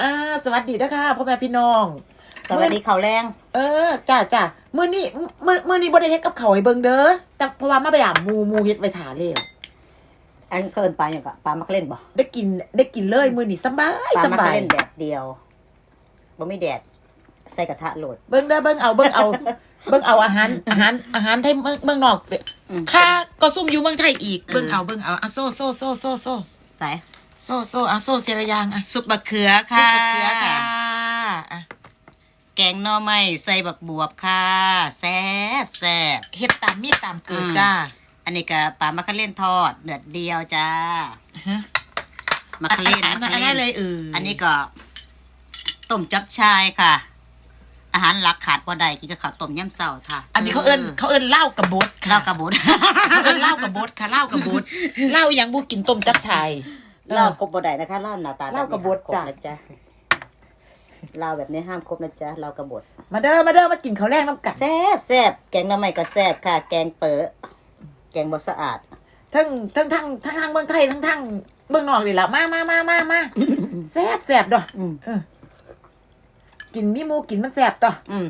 อ่า สวัสดีนะคะพ่อแม่พี่น้อง สวัสดีเขาวแรง เออจ้าจ้ามื้อนี้มื้อมื้อนี้บ่ได้เฮ็ดกับเขาวให้เบิ่งเด้อแต่เพราะว่ามาไปอ่ามหมูหมูเฮ็ดไว้ถาแล้วอันเกินปลาอย่างกะปลามักเล่นบ่ได้กินได้กินเลยมื้อนี้สบายปลาสมักบายเล่นแดดเดียวบ่มีแดดใส่กระทะโหลด เบิ่งเด้อเบิ่งเอาเบิ่งเอา เบิ่งเอาอาหาร อาหารอาหารไทยเมืองเมืองนอกอืมค่าก็ซุ่มอยู่เมืองไทยอีกอืมเบิ่งเอาเบิ่งเอาอะโซโซโซโซโซใส่ โซโซอะโซเสียระยางอะ ซุปบะเขือซุปค่ะมะเขือค่ะอะแกงหน่อไม้ใส่บักบวบค่ะ แซ่บแซ่บ เฮ็ดตามมีตามเกิดอืม จ้าอันนี้ก็ปลามักเล่นทอดเดือดเดียวจ้าฮะมักเล่นอันมันั้นกอันเล่นั้นนเลยเอออันนี้ก็ต้มจับชายค่ะ อาหารหลักขาดบ่ได้กินกับข้าวต้มยำเสาค่ะอันนี้เขาเอิ้นเขาเอิ้นเหล้ากระบดค่ะเหล้ากระบุดเขาเอิ้นเหล้ากระบดค่ะเหล้ากระบดเหล้ายังบูกินต้มจับชาย เหล้ากบบ่ได้นะคะเหล้าหน้าตาเหล้ากระบดห้ามคจ้ะ นะจ๊ะเหล้าแบบนี้ห้ามครบนะจ๊ะเหล้ากระบดมาเด้อมาเด้อมากินข้าวแรงน้ำกันแซ่บแซ่บแกงหน้ำใหม่ก็แซ่บค่ะ แกงเป๋อแกงบ่สะอาด ทั้งทั้งทั้งทั้งทั้งเมืองไทยทั้งทั้งเมืองนอกนี่แหละมามามามามาแซ่บแซ่บดอกอืม เออกินมีหมูกินมันแซ่บต่ออืม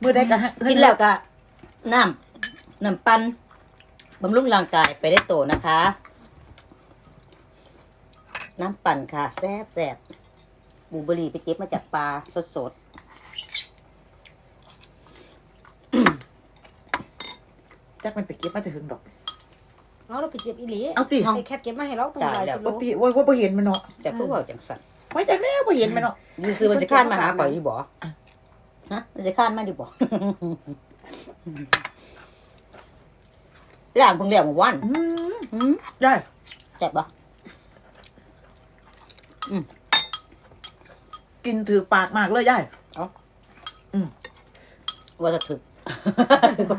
มื้อใดก็ฮะกินแล้วก็น้ำน้ำปันบำรุงร่างกายไปได้โตนะคะ น้ำปั่นค่ะ แซ่บแซ่บบูเบอรี่ไปเก็บมาจากปลาสดสดจักมันไปเก็บมาแต่หึงดอก เอาเราไปเก็บอีหลีเอาติไอ้แคทเก็บมาให้เราตั้งหลายกิโลปกติโอ้ยว่าบ่เห็นมันเนาะๆแต่พวกเราจังสันไว้จักแล้วบ่เห็นมันเนาะยูซื้อมันสิข้านมาหาข่อยดีบ่ฮะมันสิข้านมาดีบ่ร้านเพิ่งเรียกเมื่อวานอืมอืมได้แซ่บบ่ กินถือปากมากเลยยายว่าจะถึก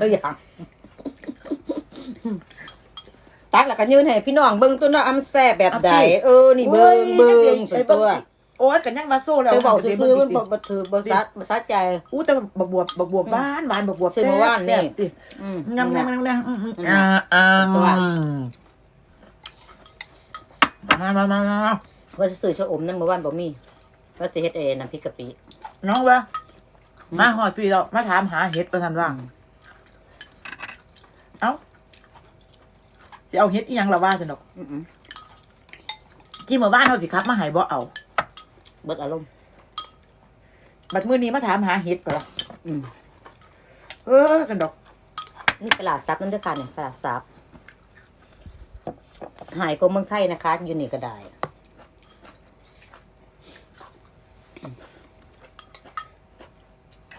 ก็อย่างตักแล้วก็ยืนให้พี่น้องเบิ่งตัวเนาะอำแซ่บแบบใดเออนี่เบิ่งเบิ่งสุดตัวโอ้ยกันยังมาโซ่แล้วเธอบอกซื้อๆมันบ่บ่ถือบ่ซัดบ่ซัดใจอู้แต่บักบวบบักบวบบ้านบ้านบักบวบซื้อมาว่านนี่แซ่บดิอืมงามงามงามงามอืมอืมอืมอ่าอ่าตัวมามามามา ว่าจะซื้อชะอมนั่นเมื่อวานบ่มีว่าจะเฮ็ดเองน้ำพริกกะปิ น้องวะมาหอดปีเรามาถามหาเห็ดประทันว่าเอ้าสิเอาเห็ดอีหยังละว่าสนุกอืมที่เมื่อวานเขาสิครับ มาใหายบ่เอาๆเบิดอารมณ์บัดมื้อนี้มาถามหาเห็ดก่อนอืมเออสนุกนี่ตลาดซับนั่นด้วยกันเนี่ยตลาดซับหายกว่าเมืองไทยนะคะอยู่นี่ก็ได้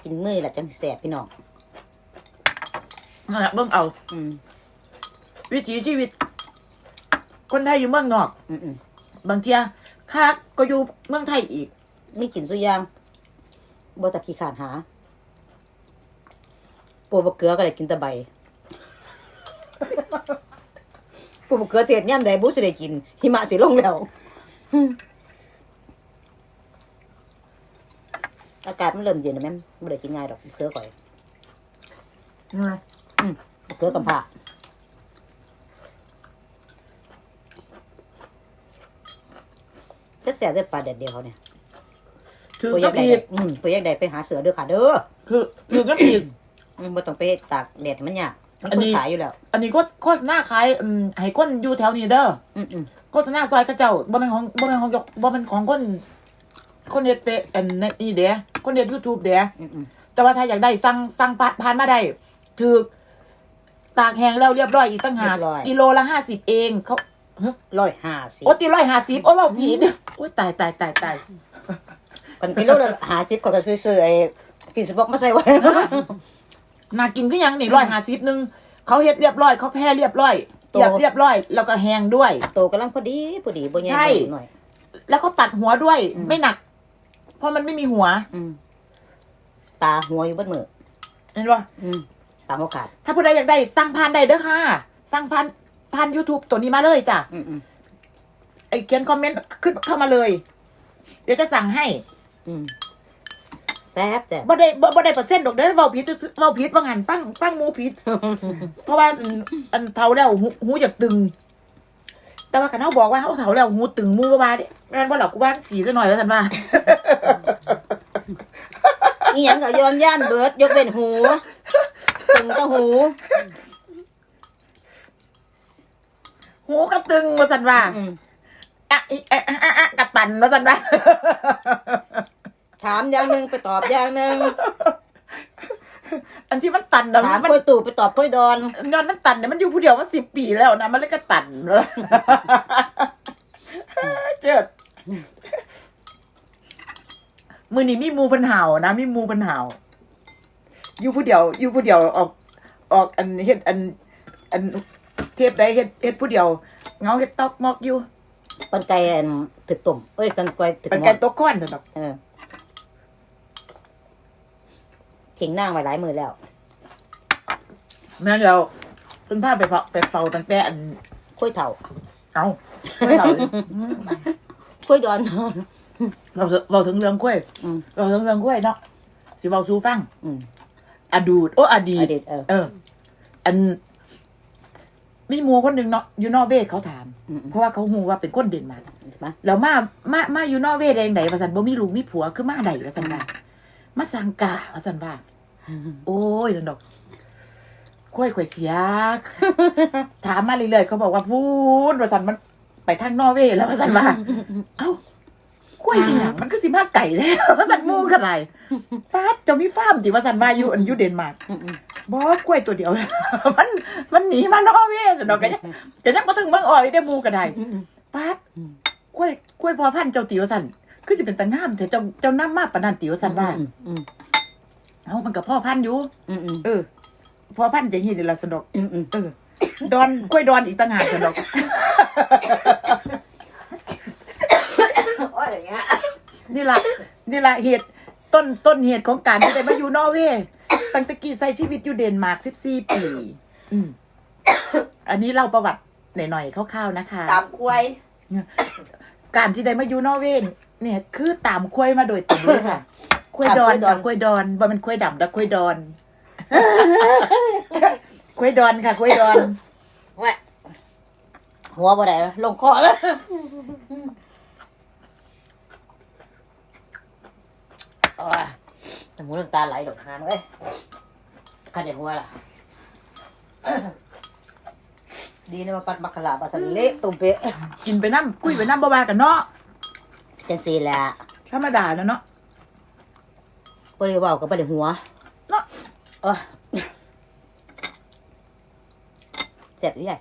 กินมื้อนี่แหละจังสิแซ่บพี่น้องนั่นแหละเบิ่งเอา อืมวิถีชีวิต คนไทยอยู่เมืองนอก อืมอืมบางเทียข้าก็อยู่เมืองไทยอีกมีกินสุอยางบ่ตะขี้ขาดหาปูบะเกลือก็ได้กินแตะใบ ปูบะเกลือเทศย่ำใดบุสิได้กินหิมะสิลงแล้ว อืมอากาศมันเริ่มเย็นแล้วแม่นบ่ได้กินง่ายดอกบะเกลือก่อยบะเกลือกำพร้าแซ่บๆได้ปลาแดดเดียวเขาเนี่ยถือปูอกัยาบกได้อีกอืมปูอยากได้ไปหาเสือเด้อค่ะเด้อคือถือกับอีก อืมบ่ต้องไปตากแดดให้มันยากมันอันคนนี้ ขายอยู่แล้ว อันนี้ก็โฆษณาขายอืมให้คนอยู่แถวนี้เด้ออืมอืมโฆษณาซอยกระเจ้าบ่เป็นของบ่เป็นของยกบ่เป็นของคนคนเฮ็ดเฟซอันนี้เด้ คนเฮ็ด YouTube เด้อืมอืมแต่ว่าถ้าอยากได้สั่งสั่งผ่านมาได้ถูกตากแห้งแล้วเรียบร้อยอีกตั้งหากกิโลละ50เองเขาร้อยห้าสิบโอ้ตีร้อยห้าสิบโอ้เว้าผิดโอ้ยตายตายตายตายกันกิโลละห้าสิบก็จะซื้อไอ้ฟีสบอกมาใส่ไว้น่ากินก็ยังนี่ร้อยห้าสิบนึงเขาเฮ็ดเรียบร้อยเขาแพ้เรียบร้อยเรียบเรียบร้อย แล้วก็แห้งด้วย โตกำลังพอดีพอดีบ่ใหญ่ใช่บ่หน่อยแล้วก็ตัดหัวด้วยอืมไม่หนัก เพราะมันไม่มีหัว อืมตาหัวอยู่เบิดมือเห็นปะอืมตาบ่ขาดถ้าผู้ใดอยากได้สั่งผ่านได้เด้อค่ะสั่งผ่านผ่าน YouTube ตัวนี้มาเลยจ้ะอืมอืมไอ้เขียนคอมเมนต์ขึ้นเข้ามาเลย เดี๋ยวจะสั่งให้อืมแซ่บแซ่บบ่ได้บ่บ่ได้เปอร์เซ็นต์ดอกเด้อเว้าผิดจะเว้าผิดว่างันฟังฟังหมูผิด เพราะว่าอันอันเท่าแล้วหูหูอยากตึง แต่แต่ว่าคันเฮาบอกว่าเฮาเฒ่าแล้วหูตึงมูบ่ว่าเด้แม่นบ่หรอกกูว่าสีซะหน่อยว่าซั่นว่า อีหยังก็ยอมย่านเบิด ยกเว้นหูตึงก็หู หูก็ตึงว่าซั่นว่าอืมอะอีอะอะอะอะกะตันว่าซั่นว่าถามอย่างหนึงไปตอบอย่างหนึงอันที่มันตันน่ะถามมันค่อยตู่ไปตอบค่อยดอนย้อนมันตันเนี่ยมันอยู่ผู้เดียวมา10ปีแล้วนะมันเลยก็ตัน เจิด มื้อนี้มีหมู่เพิ่นห่าวนะมีหมู่เพิ่นห่าวอยู่ผู้เดียวอยู่ผู้เดียวออก ออกอันเฮ็ดอัน อันเทปใดเฮ็ดเฮ็ดผู้เดียวเงาเฮ็ดตอกมอกอยู่ปันไก่อันถึกตุ่มเอ้ยกันไก่ถึกเป็นหมไก่อนตกค้อนเถอะดอกเออเข่งนั่งไว้หลายมือแล้วแม่นเราเพิ่นพาไปเฝ้าไปเฝ้าตั้งแต่อันค่อยเถ่าเอ้าไม่เฒ่าเลยค่อยดอน เราเราถึงเรื่องกล้วยอืม เราถึงเรื่องกล้วยเนาะสิเว้าสู่ฟัง อืม อดูดโอ้อดีอตดีตเออเออ อันมีหมูคนหนึ่งเนาะอยู่นอร์เวย์เขาถาม อืม เพราะว่าเขาหูว่าเป็นคนเดนมาร์กใช่ไหมแล้วมามามาอยู่นอร์เวย์แดงไหนว่าสันบ่มีลูกมีผัวคือมาไหนว่าสันว่ามาสังกาว่าสันว่า โอ้ยสันดอกกล้วยข่อยเสีย ถามมาเรื่อยๆเขาบอกว่าพูดว่าสันมันไปทางนอร์เวย์แล้วว่าสันว่า เอ้า กล้วยอีหยังมันก็สิมาไก่แล้วว่าสันหมูขนาดป้าดเจะมีฟาร์มติว่าสันว่าอยู่อันอยู่เดนมาร์กอืมอืมบอกกล้วยตัวเดียว มันมันหนีมานอร์เวย์สินดอกกันจะยังมาถึงเมืองอ่อยได้หมูก็ได้อืมอืมป๊าดกล้วยกล้วยพอพันธุ์เจ้าติวสันคือจะเป็นตะงามแต่เจ้าเจ้าน้ำมาปานนันติวสันว่าอืมอืมเอ้ามันกับพ่อพันธุ์อยู่อืมอืมเออพ่อพันธุ์จะฮีดละสนดอกอืมอืมเออดอนกล้วยดอนอีกต่างหากสนดอกโอ้ยอย่างเงี้ยนี่ละนี่ละเหตุต้นต้นเหตุของการที่ได้มาอยู่นอร์เวย์ตั้งแต่กี้ใช้ชีวิตอยู่เดนมาร์ก14ปี อืมอันนี้เล่าประวัติหน่อยๆคร่าวๆนะคะ ตามกล้วย การที่ได้มาอยู่นอร์เวย์เนี่ยคือตามควยมาโดยตรงเลยค่ะควยดอนค่ะควยดอนบ่เป็นควยดำแต่ควยดอนควยดอนค่ะควยดอนแหวะหัวบ่ได้ลงคอแล้ว โอ้ยแต่หมูน้ำตาไหลหลดหามเอ้ยขันในหัวล่ะ ดีนะมาปัดมักกะลาบาสันเละตุ่มเปะกินไปน้ำคุยไปน้ำบ่าวากันเนาะจังสีแหละธรรมดาแล้วเนาะบ่ได้เว้ากับบ่ได้หัวเนาะโอ้ยเสร็จหรือยัง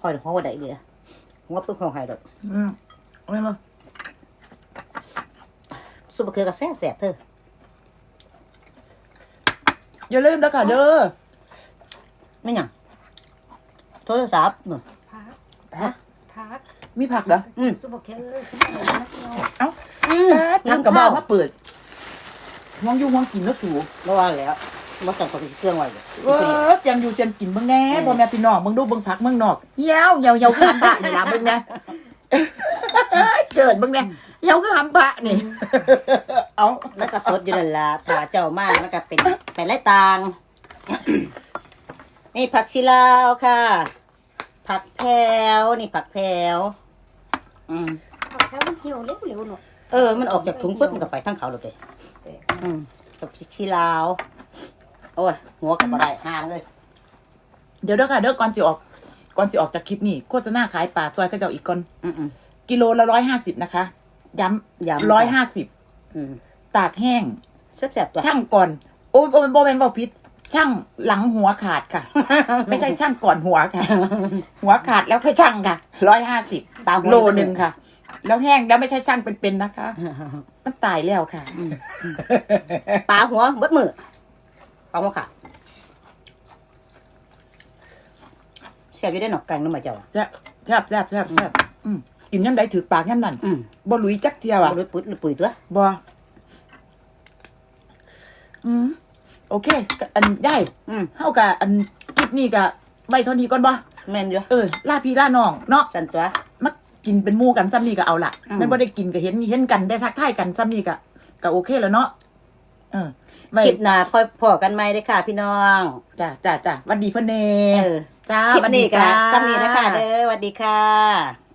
คอยหัวบ่ได้เดียวหัวปึ๊บหัวไห้ดอกอืมเอาไปมา ซุปมะเขือก็แซ่บแซ่บเธออย่าลืมแล้วค่ะเด้อไม่หยังโทรศัพท์มื้อพักฮะพักมีผักเหรออืมซุปเปอร์เคอร์ซุปเปอร์เคอร์เอ้าอืมผักกระเบ้ามาเปิดห่วงอยู่ห่วงกินแล้วสูบ่ว่าแล้วบ่สั่งกับเสื่องไว้เลยเออเจียมอยู่เจียมกินเบิ่งแหน่บ่แม่พี่น้องเบิ่งดูเบิ่งผักเบิ่งนอกเหี่ยวเหี่ยวเหี่ยวคือหำบะนี่ล่ะเบิ่งแหน่เกิดเบิ่งแหน่ เหี่ยวคือหำบะนี่ เอามันก็สดอยู่นั่นล่ะถ้าเจ้ามามันก็เป็นเป็นไรต่าง นี่ผักชีลาวค่ะ ผักแพรวนี่ผักแพรวอืมผักแล้วมันเหี่ยวเร็วๆหน่อยเออ มันออกจากถุงปุ๊บมันก็ไปทั้งเขาเลยอืมกับผักชีลาว โอ้ย หัวกับอะไรห้ามเลย เดี๋ยวเด้อค่ะเด้อก่อนสิออก ก่อนสิออกจากคลิปนี้โฆษณาขายปลาซอยเขาเจ้าอีกก่อน อืมอืมกิโลละร้อยห้าสิบนะคะ ย้ย้ำำร้อยห้าสิบอืมตากแห้ง แซ่บๆตัว ช่างก่อน โอ้ยโบเป็นโบเป็นเบาพิษช่างหลังหัวขาดค่ะ ไม่ใช่ช่างก่อนหัวค่ะ หัวขาดแล้วค่อยช่างค่ะร้อยห้าสิบตามหัว โลหนึ่งค่ะ แล้วแห้งแล้วไม่ใช่ช่างเป็นๆนะคะ มันตายแล้วค่ะ ปลาหัวเบิดมือปลาหัวขาดแซ่บอยู่ได้หนอกกลางน้ำมาเจ้าแซ่บแซ่บแซ่บแซ่บแซ่บอืม กินย่ำใดถือปากย่ำนั่นอืมบ่หลุยจักเทียวเอาอะลุยปุ๋ยลุยปุ๋ยตัวบ่อืมโอเคก็อันได้อืมเฮากับอันคลิปนี้ก็ไว้เท่านี้ก่อนบ่แม่นอยู่เออล่าพี่ล่าน้องเนาะ สันตัว มากินเป็นหมู่กันซ้ำนี่ก็เอาละอืมแม่นบ่ได้กินก็เห็นเห็นกันได้ทักทายกันซ้ำนี่ก็ก็โอเคแล้วเนาะเออไว้คลิปหน้าค่อยพอกันไหมได้อค่ะ พี่น้องจ้ะจ้ะจ้ะหวันดีเพิ่นแน่เออจ้าคลิปบัดนี้ก็จ้า ซ้ำนี้นะคะเด้อสวัสดีค่ะ